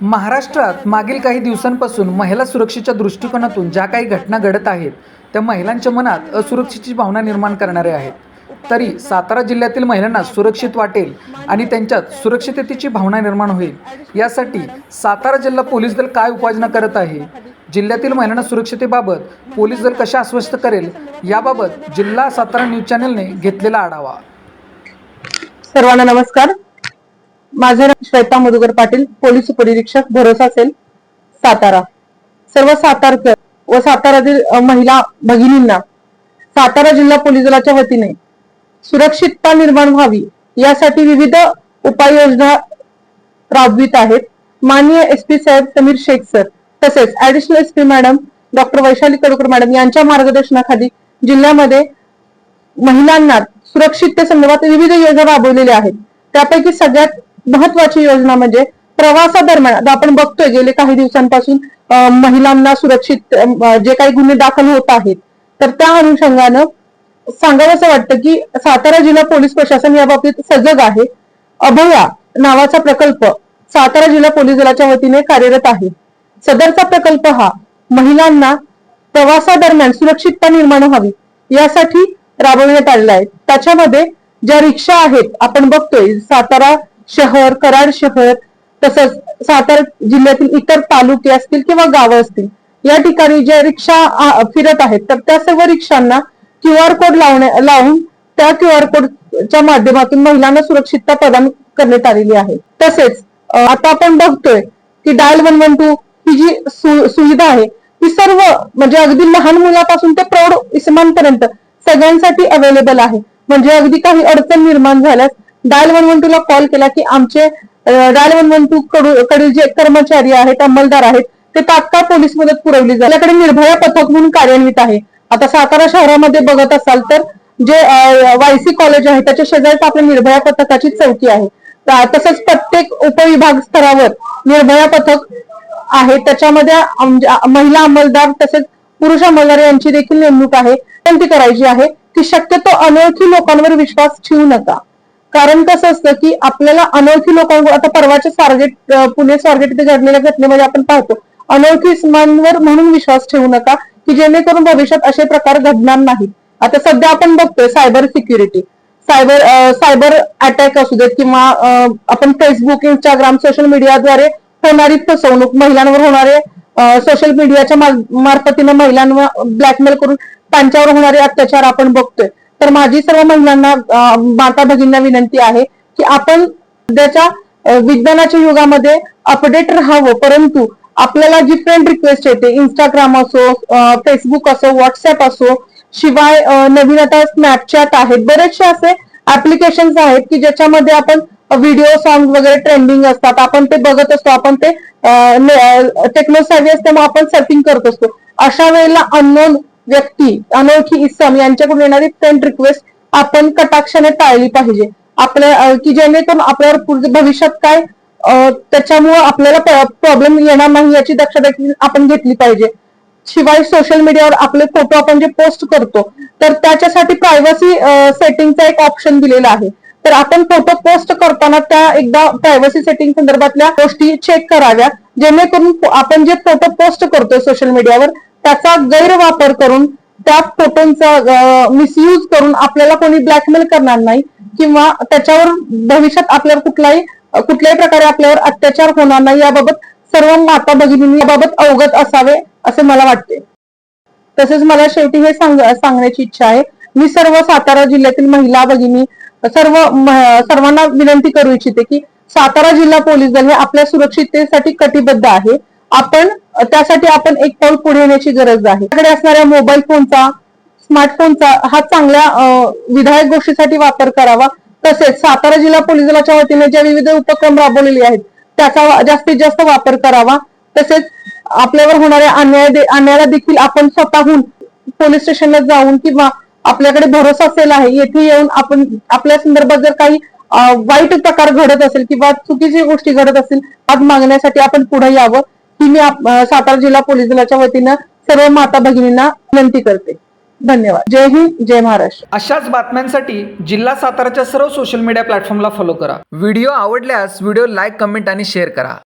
महाराष्ट्रात मागील काही दिवसांपासून महिला सुरक्षेच्या दृष्टिकोनातून ज्या काही घटना घडत आहेत त्या महिलांच्या मनात असुरक्षेची भावना निर्माण करणाऱ्या आहेत. तरी सातारा जिल्ह्यातील महिलांना सुरक्षित वाटेल आणि त्यांच्यात सुरक्षिततेची भावना निर्माण होईल. यासाठी सातारा जिल्हा पोलीस दल काय उपाययोजना करत आहे? जिल्ह्यातील महिलांना सुरक्षितेबाबत पोलीस दल कशा आश्वस्त करेल? याबाबत जिल्हा सातारा न्यूज चॅनलने घेतलेला आढावा. सर्वांना नमस्कार. माझे नाव श्वेता मधुकर पाटील पोलीस उपनिरीक्षक भरोसा सेल सातारा. सर्व सातारकर व सातारातील महिला भगिनींना सातारा जिल्हा पोलीस दलाच्या वतीने सुरक्षितता निर्माण व्हावी यासाठी विविध उपाययोजना राबवित आहेत. माननीय एस पी साहेब समीर शेख सर तसेच additional S P madam doctor Vaishali Kadukar madam यांच्या मार्गदर्शनाखाली जिल्ह्यामध्ये महिलांना सुरक्षिततेसंदर्भात विविध योजना राबवलेल्या आहेत. त्यापैकी सगळ्यात महत्वाची योजना म्हणजे प्रवासादरम्यान आता आपण बघतोय गेले काही दिवसांपासून महिलांना सुरक्षित जे काही गुन्हे दाखल होत आहेत तर त्या अनुषंगानं सांगावंसं वाटतं की सातारा जिल्हा पोलीस प्रशासन या बाबतीत सजग आहे. अभया नावाचा प्रकल्प सातारा जिल्हा पोलीस दलाच्या वतीने कार्यरत आहे. सदरचा प्रकल्प हा महिलांना प्रवासादरम्यान सुरक्षितता निर्माण व्हावी यासाठी राबवण्यात आलेला आहे. त्याच्यामध्ये ज्या रिक्षा आहेत आपण बघतोय सातारा शहर कराड शहर तसंच सातारा जिल्ह्यातील इतर तालुके असतील किंवा गावं असतील या ठिकाणी ज्या रिक्षा फिरत आहेत तर त्या सर्व रिक्षांना क्यू आर कोड लावण्या लावून त्या क्यू आर कोडच्या माध्यमातून महिलांना सुरक्षितता प्रदान करण्यात आलेली आहे. तसेच आता आपण बघतोय की डायल वन वन टू ही जी सु- सुविधा आहे ती सर्व म्हणजे अगदी लहान मुलापासून ते प्रौढ इसमांपर्यंत सगळ्यांसाठी अवेलेबल आहे. म्हणजे अगदी काही अडचण निर्माण झाल्यास डायल वन वन टू ला कॉल केला की आमचे डायल वन वन टू कडील जे कर्मचारी आहेत अंमलदार आहेत ते तात्काळ पोलीस मदत पुरवली जाते आपल्याकडे निर्भया पथक म्हणून कार्यान्वित आहे. आता सातारा शहरामध्ये बघत असाल तर जे वायसी कॉलेज आहे त्याच्या शेजारीच आपल्या निर्भया पथकाची चौकी आहे. तसंच प्रत्येक उपविभाग स्तरावर निर्भया पथक आहे. त्याच्यामध्ये महिला अंमलदार तसेच पुरुष अंमलदार यांची देखील नेमणूक आहे. पण ती करायची आहे की शक्यतो अनोळखी लोकांवर विश्वास ठेवू नका. कारण कसं असतं की आपल्याला अनोळखी लोकांवर आता परवाच्या स्वारगेट पुणे स्वारगेट इथे घडलेल्या घटनेमध्ये आपण पाहतो अनोळखी इस्मांवर म्हणून विश्वास ठेवू नका की जेणेकरून भविष्यात असे प्रकार घडणार नाहीत. आता सध्या आपण बघतोय cyber security. Cyber cyber attack असू देत किंवा आपण फेसबुक इंस्टाग्राम सोशल मीडियाद्वारे होणारी फसवणूक महिलांवर होणारे सोशल मीडियाच्या मार्फतीने मार्फतीनं महिलांवर ब्लॅकमेल करून त्यांच्यावर होणारे अत्याचार आपण बघतोय. तर माझी सर्व महिलांना माता भगिनींना विनंती आहे की आपण सध्याच्या विज्ञानाच्या युगामध्ये अपडेट राहावं. परंतु आपल्याला जी फ्रेंड रिक्वेस्ट येते. इंस्टाग्राम असो फेसबुक असो व्हॉट्सअप असो शिवाय नवीन आता स्नॅपचॅट आहेत. बरेचसे असे ऍप्लिकेशन आहेत की ज्याच्यामध्ये आपण व्हिडिओ सॉंग वगैरे ट्रेंडिंग असतात. आपण ते बघत असतो. आपण ते टेक्नो सावी मग आपण सर्फिंग करत असतो. अशा वेळेला अननोन व्यक्ती अनोळखी इसम यांच्याकडून येणारी फ्रेंड रिक्वेस्ट आपण कटाक्षाने टाळली पाहिजे. आपल्या की जेणेकरून आपल्यावर भविष्यात काय त्याच्यामुळे आपल्याला प्रॉब्लेम येणार नाही याची दक्षता देखील आपण घेतली पाहिजे. शिवाय सोशल मीडियावर आपले फोटो आपण जे पोस्ट करतो तर त्याच्यासाठी प्रायव्हसी सेटिंगचा एक ऑप्शन दिलेला आहे. तर आपण फोटो पोस्ट करताना त्या एकदा प्रायव्हसी सेटिंग संदर्भातल्या गोष्टी चेक कराव्या जेणेकरून आपण जे फोटो पोस्ट करतोय सोशल मीडियावर त्याचा गैरवापर करून त्या फोटोंचा मिसयूज करून आपल्याला कोणी ब्लॅकमेल करणार नाही किंवा त्याच्यावर भविष्यात आपल्यावर कुठलाही कुठल्याही प्रकारे आपल्यावर अत्याचार होणार नाही याबाबत सर्व माता भगिनींनी याबाबत अवगत असावे असे मला वाटते. तसेच मला शेवटी हे सांग सांगण्याची इच्छा आहे. मी सर्व सातारा जिल्ह्यातील महिला भगिनी सर्व सर्वांना विनंती करू इच्छिते की सातारा जिल्हा पोलीस दल हे आपल्या सुरक्षिततेसाठी कटिबद्ध आहे. आपण त्यासाठी आपण एक पाऊल पुढे येण्याची गरज आहे. आपल्याकडे असणाऱ्या मोबाईल फोनचा स्मार्टफोनचा हा चांगल्या विधायक गोष्टीसाठी वापर करावा. तसेच सातारा जिल्हा पोलीस दलाच्या वतीने ज्या विविध उपक्रम राबवलेले आहेत त्याचा जास्तीत जास्त वापर करावा. तसेच आपल्यावर होणाऱ्या अन्याय अन्यायाला देखील आपण स्वतःहून पोलीस स्टेशनला जाऊन किंवा आपल्याकडे भरोसा असेल आहे येथे येऊन आपण आपल्या संदर्भात जर काही वाईट प्रकार घडत असेल किंवा चुकीची गोष्टी घडत असतील आज मागण्यासाठी आपण पुढे यावं. ही मी सातारा जिल्हा पोलीस दलाच्या वतीनं सर्व माता भगिनींना विनंती करते. धन्यवाद. जय हिंद जय महाराष्ट्र. अशाच बातम्यांसाठी जिल्हा साताराच्या सर्व सोशल मीडिया प्लॅटफॉर्मला फॉलो करा. व्हिडिओ आवडल्यास व्हिडिओ लाईक कमेंट आणि शेअर करा.